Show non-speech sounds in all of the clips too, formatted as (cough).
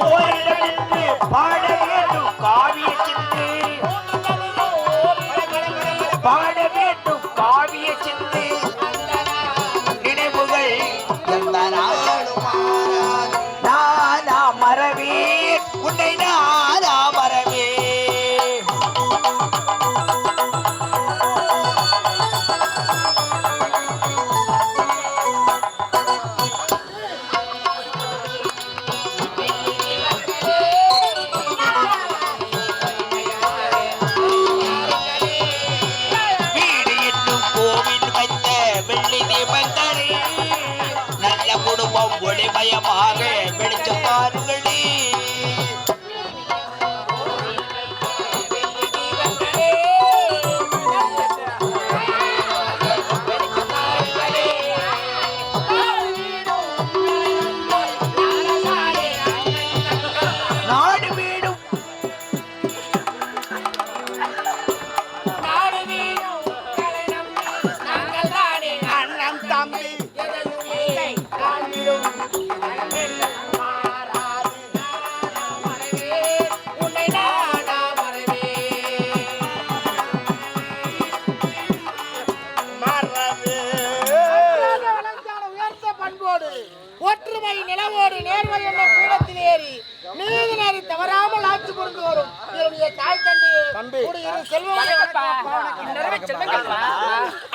boy. நல்ல குடும்பம் ஒளிமயமாக வெளிச்சம் பாருங்களே ஒற்றுமை நிலவோடு நேர்மை என்ற பீடத்தில் ஏறி நீதி நேரி தவறாமல் ஆட்சி புரிந்து வரும். என்னுடைய தாய் தந்தை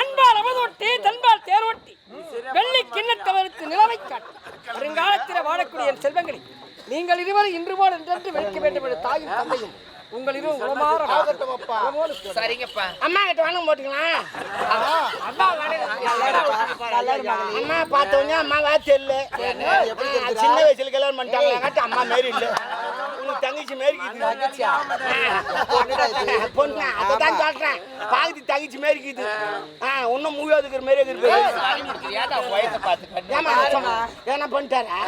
அன்பால் அவதொட்டி தன்பால் தேரோட்டி வெள்ளி கிண்ணத்தவருக்கு நிலவை காட்டு. வருங்காலத்தில் வாழக்கூடிய என் செல்வங்களே நீங்கள் இருவரும் இன்று போல் என்றென்று வைக்க வேண்டும் என்ற தாயும் தந்தையும். உளமாற சரிங்கப்பா. அம்மா கிட்ட வாங்க போட்டுக்கலாம். அம்மா அம்மா பார்த்தோன்னே அம்மா வா தெரியல சின்ன வயசுல கல்யாணம் பண்ணிட்டாங்க அம்மா மாரி இல்ல. உனக்கு தங்கச்சி மாரி பொண்ணு அதான் சொல்றேன். பாக்குது தங்கச்சி மாரி இருக்குது. ஆ இன்னும் மூவி இருக்கிற மாரி இருக்குது. ஏமா என்ன பண்ணிட்டாரா?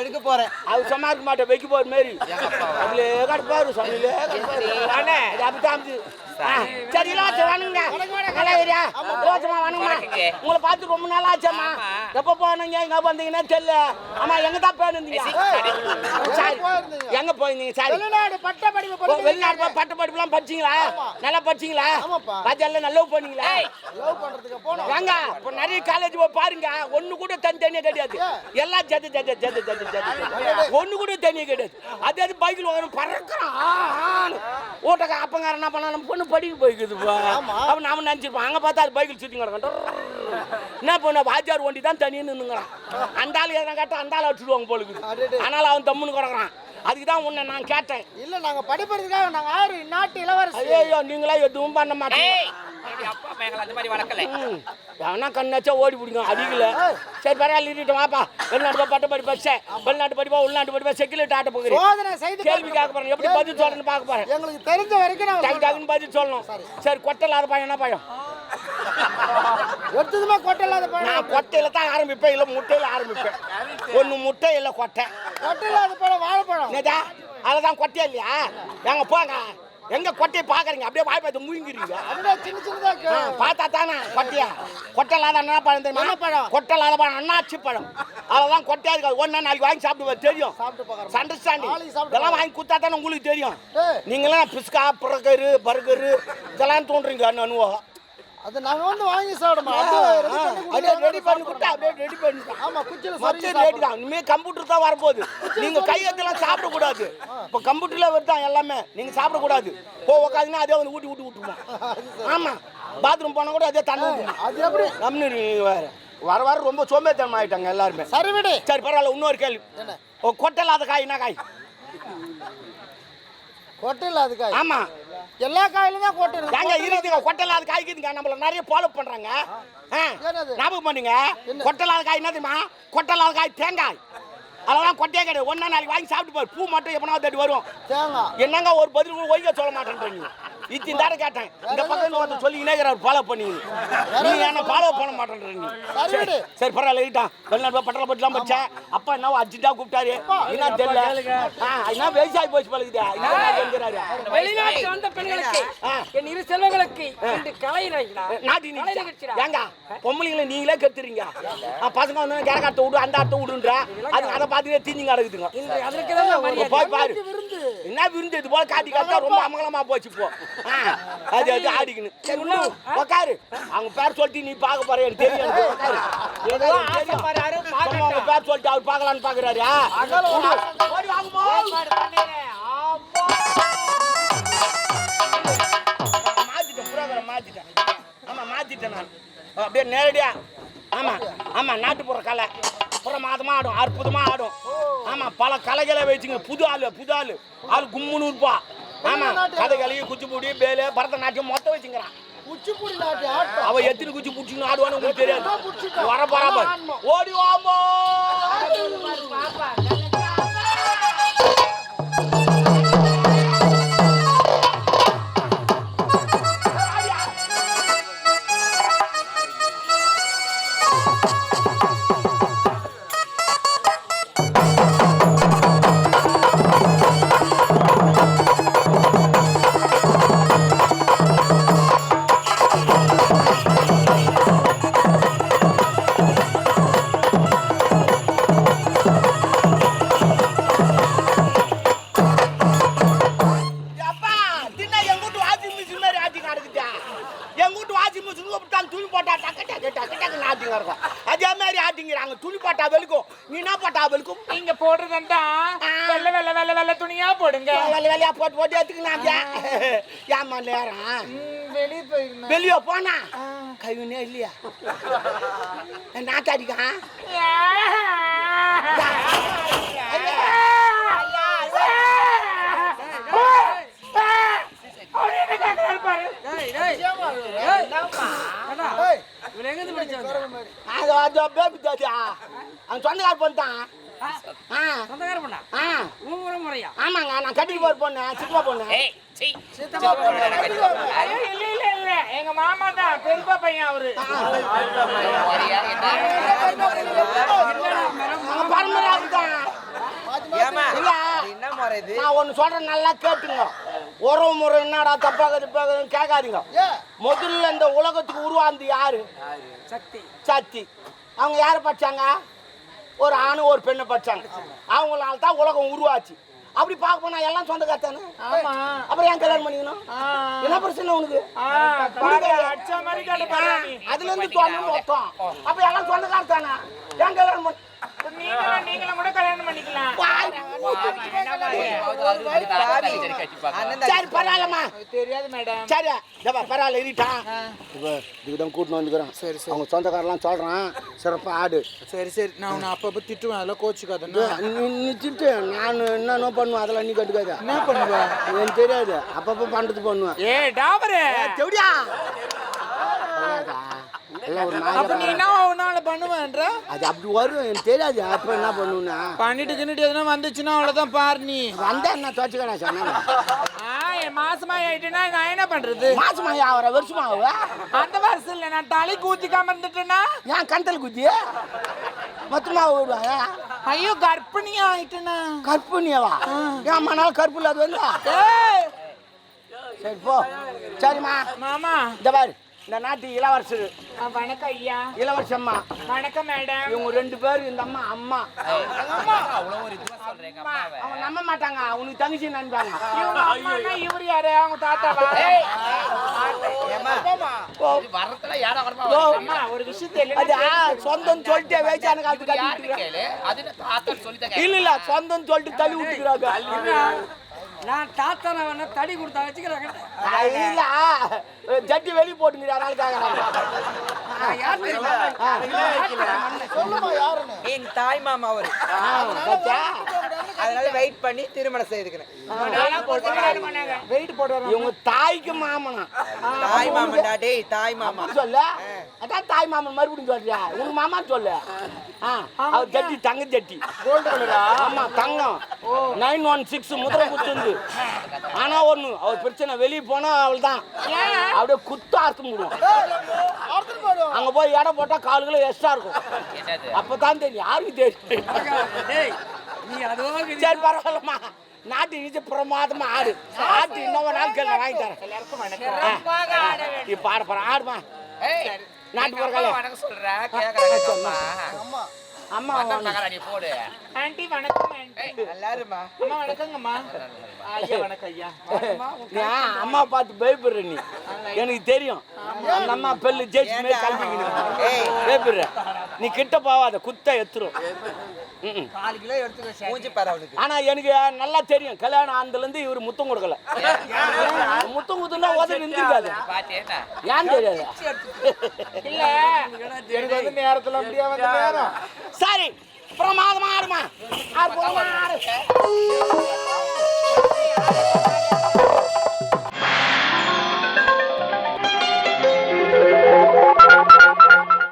எடுக்க போறேன் அவர் சொன்னார் மாட்டேன் வைக்க போற மாரி அதுல கடுப்பாரு. அப்படித்தான் ஆ, சரி. இலவசம் வேணுங்க. நல்லா ஏரியா இலவசமா வணக்கங்க. உங்களை பார்த்து ரொம்ப நாள் ஆச்சாம்மா. எப்ப போனீங்க? எங்க வந்தீங்கன்னா தெரியல. ஆமா எங்க தான் போயிருந்தீங்க? சரி. எங்க போயிருந்தீங்க? சரி. வெளிநாடு பட்ட படிப்பு வெளிநாடு பட்ட படிப்புலாம் படிச்சீங்களா? நல்லா படிச்சீங்களா? ராஜால நல்லா போனீங்களா ஏங்க இப்போ நிறைய காலேஜ் போய் பாருங்க. ஒண்ணு கூட தனி தனியா கிடையாது. எல்லாம் ஜது ஜது ஜது ஜது ஜது. ஒண்ணு கூட தனியா கிடையாது. அதே அது பைக்கில் வரும் பறக்கிறான். ஓட்டக்க அப்பங்காரன் என்ன பண்ணா நம்ம பொண்ணு படிக்க போய்க்குதுப்பா அப்ப நாம நினைச்சிருப்போம். அங்க பார்த்தா அது பைக்கில் சுத்தி கிடக்கட்டும் என்ன பண்ண வாத்தியார் ஒண்டி தான் தனியாக நின்னுங்கிறான். அந்த ஆள் எதனா கேட்டா அந்த ஆள் அடிச்சுடுவாங்க போலுக்குது ஆனால் அவன் தம்முன்னு கிடக்குறான். அதுக்கு தான் உன்னை நான் கேட்டேன். இல்ல நாங்க படிப்பதற்காக நாங்க ஆறு நாட்டு இளவரசி ஐயோ நீங்களா எதுவும் பண்ண மாட்டீங்க. அவனா கண்ணாச்சா ஓடி பிடிக்கும். அடிக்கல. சரி பரவாயில்ல இருட்டு வாப்பா. வெளிநாட்டு பட்ட படி படிச்சேன் வெளிநாட்டு படிப்பா உள்நாட்டு படிப்பா செக்கிலிட்டு ஆட்ட போகிறேன் கேள்வி கேட்க போறேன் எப்படி பதில் சொல்றேன்னு பார்க்க போறேன் எங்களுக்கு தெரிஞ்ச வரைக்கும் டக்கு டக்குன்னு பதில் சொல்லணும். சரி. கொட்டை இல்லாத பையன் என்ன பையன் எடுத்ததுமே கொட்டை இல்லாத பழம்? நான் கொட்டையில தான் ஆரம்பிப்பேன் இல்லை முட்டையில ஆரம்பிப்பேன். ஒன்று முட்டை இல்லை கொட்டை. கொட்டை இல்லாத பழம் வாழைப்பழம். என்னதா அதுதான் கொட்டையா இல்லையா? எங்க போங்க. எங்க கொட்டையை பாக்குறீங்க? அப்படியே வாய் பார்த்து அதுதான் சின்ன சின்னதா இருக்கு. பார்த்தா தானே கொட்டையா? கொட்டை இல்லாத என்ன பழம் தெரியுமா? என்ன பழம்? கொட்டை இல்லாத பழம் அண்ணாச்சி பழம். அதெல்லாம் கொட்டையா இருக்காது. ஒன்னா நாளைக்கு வாங்கி தெரியும். சாப்பிட்டு பார்க்கறேன். அண்டர்ஸ்டாண்டிங் இதெல்லாம் வாங்கி கொடுத்தா தானே உங்களுக்கு தெரியும். நீங்களாம் பிஸ்கா பர்கரு பர்கரு இதெல்லாம் தோன்றீங்க அனுவோ அது நாங்க வந்து வாங்கி சாப்பிடுமா அப்படியே ரெடி பண்ணி கொடுத்தா அப்படியே ரெடி பண்ணி ஆமா குச்சில ரேட் தான். இனிமே கம்ப்யூட்டர் தான் வரப்போகுது. நீங்க கையெழுத்தெல்லாம் சாப்பிடக்கூடாது. இப்போ கம்ப்யூட்டர்ல வருதான் எல்லாமே? நீங்க சாப்பிடக்கூடாது. போ உட்காந்துன்னா அதே வந்து ஊட்டி ஊட்டி விட்டுருவோம். (laughs) ஆமா. பாத்ரூம் போனா கூட அதே தண்ணி. அது எப்படி? கம்முனு இரு நீ வேற. வர வர ரொம்ப சோம்பேத்தனம் ஆயிட்டாங்க எல்லாருமே. சரி விடு. சரி பரவாயில்ல இன்னொரு கேள்வி. ஓ கொட்டலாத காய் என்ன காய்? கொட்டை இல்லாத காய். ஆமா. எல்லா காயிலும் தான் கொட்டை இருக்கு. ஏங்க இருக்குதுங்க கொட்டலாத காய் இருக்குதுங்க நம்மள நிறைய ஃபாலோ பண்றாங்க? ஞாபகம் பண்ணுங்க? கொட்டலாத காய் என்ன தெரியுமா? கொட்டலாத காய் தேங்காய். அதெல்லாம் கொட்டையே கிடையாது. ஒன்னா நாளைக்கு வாங்கி சாப்பிட்டு பாரு. பூ மட்டும் எப்பனா தட்டி வரும். என்னங்க ஒரு பதில் கூட ஒய்க்க சொல்ல மாட்டேன்ற நீ இத்தி தாட கேட்டேன். இந்த பக்கம் ஒருத்தர் சொல்லிக்கினே இருக்கிறார் ஃபாலோ பண்ணி நீ என்ன ஃபாலோ பண்ண மாட்டேன்ற நீ. சரி பரவாயில்ல இருட்டான் வெளிநாடு பட்டணம் பட்டுலாம் படிச்சேன் அப்பா என்ன அர்ஜென்ட்டா கூப்பிட்டாரு. என்ன தெரியல? என்ன வயசாகி போச்சு பழகுது வெளிநாட்டு வந்த பெண்களுக்கு. என் இரு செல்வங்களுக்கு இந்த கலை. நாட்டி. ஏங்க பொம்பளைங்களை நீங்களே கத்துறீங்க. ஆ, பசங்க வந்து கேரக்காட்ட விடு அந்த அட்டை விடுன்ற அது அதை பார்த்துட்டே தீஞ்சிங்க மரியாதை போய் பாரு. என்ன விருந்து இது போல காட்டி காட்டா ரொம்ப அமங்கலமா போச்சு ஆ, அது அது ஆடிக்கணும் சரி உக்காரு. அவங்க பேர் சொல்லிட்டு நீ பார்க்க போற எனக்கு தெரியும் அவங்க பேர் சொல்லிட்டு அவர் பார்க்கலான்னு பாக்குறாரு மாத்திட்டேன் புரோகிராம் மாத்திட்டேன். ஆமா மாத்திட்டேன் நான். அப்படியே நேரடியா. ஆமா ஆமா நாட்டுப்புற கலை. பிரமாதமா ஆடும் அற்புதமா ஆடும். ஆமா பல கலைகளை வச்சுங்க. புது ஆளு புது ஆளு. ஆள் கும்முன்னு இருப்பா. ஆமா கதைகளி குச்சிப்புடி பேலு பரதநாட்டியம் மொத்தம் வச்சுங்கிறான். ஆட்டம். அவ எத்தனை குச்சி புடிச்சுன்னு ஆடுவான்னு உங்களுக்கு தெரியாது. வர பராபர் ஓடி வாமோ. நடக்குதா எங்க வீட்டு வாஷிங் மிஷின் விட்டாங்க துணி போட்டா டக்கு டக்கு டக்கு டக்கு ஆட்டிங்க இருக்கும் அதே மாதிரி ஆட்டிங்கிறாங்க துணி போட்டா வெளுக்கும் நீ என்ன போட்டா வெளுக்கும் நீங்க போடுறதா வெள்ள வெள்ள வெள்ள வெள்ள துணியா போடுங்க வேலை வேலையா போட்டு போட்டு எடுத்துக்கலாம் ஏமா நேரம் வெளியே போயிருந்தேன் வெளியே போனா கைவினே இல்லையா நாட்டாடிக்கா அவன் சொந்தக்கார பண்ணிட்டான் ஆ சொந்தக்கார பொண்ணா? முறை முறையா? ஆமாங்க நான் கட்டிட்டு போற பொண்ணு சித்தப்பா பொண்ணு. ஏய் சீ. சித்தப்பா பொண்ணு, இல்ல இல்ல இல்ல. எங்க மாமா தான் பெரியப்பா பையன் அவரு. அவங்க பரம்பரை தான். மாத்தி இல்ல நான் ஒண்ணு சொல்றேன் நல்லா கேட்டுங்க. உறவு முறை என்னடா தப்பாக தப்பாக கேட்காதீங்க. முதல்ல இந்த உலகத்துக்கு உருவாந்து யாரு? சக்தி. சக்தி. அவங்க யாரை படிச்சாங்க? ஒரு ஆணு ஒரு பெண்ணை படிச்சாங்க. அவங்களால தான் உலகம் உருவாச்சு. அப்படி பார்க்க போனா எல்லாம் சொந்தக்காரத்தானே ஆமா. அப்புறம் ஏன் கல்யாணம் பண்ணிக்கணும்? என்ன பிரச்சனை உனக்கு. அதுல இருந்து மொத்தம் அப்ப எல்லாம் சொந்தக்காரத்தானே ஏன் கல்யாணம் பண்ண சொந்தக்காரெல்லாம் சொல்கிறான் சிறப்பாக ஆடு சரி சரி நான் உன்னை அப்பப்போ திட்டுவேன் அதெல்லாம் கோச்சுக்காதண்ணா நீ திட்டு நான் என்னென்ன பண்ணுவேன் அதெல்லாம் நீ கட்டுக்காத என்ன பண்ணுவ எனக்கு தெரியாது அப்பப்போ பண்ணுறது பண்ணுவேன் ஏ டாபரு எப்படியா எல்லாம் ஒரு அப்ப நீ நாய் என்ன உன்னால பண்ணுவேன்ற? அது அப்படி வரும் எனக்கு தெரியாது. அப்போ என்ன பண்ணுவேன்னா பண்ணிட்டு தின்னுட்டு எதுனா வந்துச்சுன்னா அவ்வளவுதான் பாரு நீ. வந்தா என்ன துவச்சிக்கடா சொன்னாங்க ஆ என் மாசமா ஆயிட்டுனா நான் என்ன பண்றது? மாசமா ஆகிற வருஷமா ஆகுவா? அந்த வருஷம் இல்ல நான் தலை கூத்திக்காம இருந்துட்டேன்னா? ஏன் கண்டல் குத்தி? மொத்தமா விடுவாங்க ஐயோ கர்ப்பிணியா ஆயிட்டேனா கற்பூனியவா ஏன் மணால் கருப்பு இல்லாத வந்து? சரி போ. சரிம்மா. மாமா. இந்த பாரு. இந்த நாட்டு இளவரசர் வணக்கம் ஐயா. இளவரசம்மா வணக்கம் மேடம். இவங்க ரெண்டு பேரும் இந்த அம்மா அம்மா. அவங்க நம்ப மாட்டாங்க. உனக்கு தங்கச்சி அம்மானா இவரு யாரு? அவங்க தாத்தாவா? வரத்துல ஏடா வரமா ஓ, அம்மா ஒரு ஆ, சொந்தம் சொல்லிட்டு வேச்சான காலத்து கட்டி யாருன்னு விட்டுக்கிறாங்க கேளு. அது தாத்தா சொல்லிதான் இல்ல இல்ல சொந்தம் சொல்லிட்டு தள்ளி விட்டுக்கிறாங்க. நான் தாத்தனை வேணா தடி கொடுத்தா வச்சுக்கிறேன் இல்ல. ஜட்டி வெளிய போட்டுங்க அதனால கேக்குறாங்க. யார் தெரியுமா சொல்லுமா யாருன்னு? என் தாய் மாமா அவரு? அதனால வெயிட் பண்ணி திருமணம் செய்துக்கிறேன். வெயிட் போட்டு இவங்க தாய்க்கு மாமனா. தாய் மாமன்டா டேய் தாய் மாமா. சொல்லு? அதான் தாய் மாமன் மறுபடியும் சொல்றியா? உங்க மாமா சொல்லு. ஆ, அவர் ஜட்டி தங்க ஜட்டி. ஆமா தங்கம். நைன் ஒன் சிக்ஸ் முதிரை குத்துந்து ஆனா ஒண்ணு அவர் பிரச்சனை வெளியே போனா அவள் தான் அப்படியே குத்து அறுத்து முடியும் அங்க போய் எடை போட்டா காலு கிலோ எக்ஸ்ட்ரா இருக்கும். என்னது? அப்பதான் தெரியும். யாருக்கு தெரியும்? டேய் நீ அதோ சரி பரவாயில்லம்மா. நாட்டு இழிச்சு பிரமாதமா ஆடு. ஆட்டு இன்னொரு நாள் கேள்வி வாங்கி தரேன். இப்ப ஆட போறேன் ஆடுமா. ஏய் நாட்டு. அம்மா வணக்கம் சொல்றா கேக்குறாங்க அம்மா போடு. ஆண்டி வணக்கம் ஆண்டி. அம்மா வணக்கங்கம்மா. ஐயா வணக்கம் ஐயா. ஏன் அம்மா பார்த்து பயப்படுற நீ? எனக்கு தெரியும். அந்த அம்மா பெல்லு ஜெயிச்சு ஏய். பயப்படுற. நீ கிட்ட போவாத குத்த எத்துரும். ஆனா எனக்கு நல்லா தெரியும். கல்யாணம் ஆனதுல இருந்து இவர் முத்தம் கொடுக்கல. கொடுத்துலாம் ஓத நின்றுக்காது ஏன் பிரமாதமா ஆடுமா ஆறு போமா ஆறு.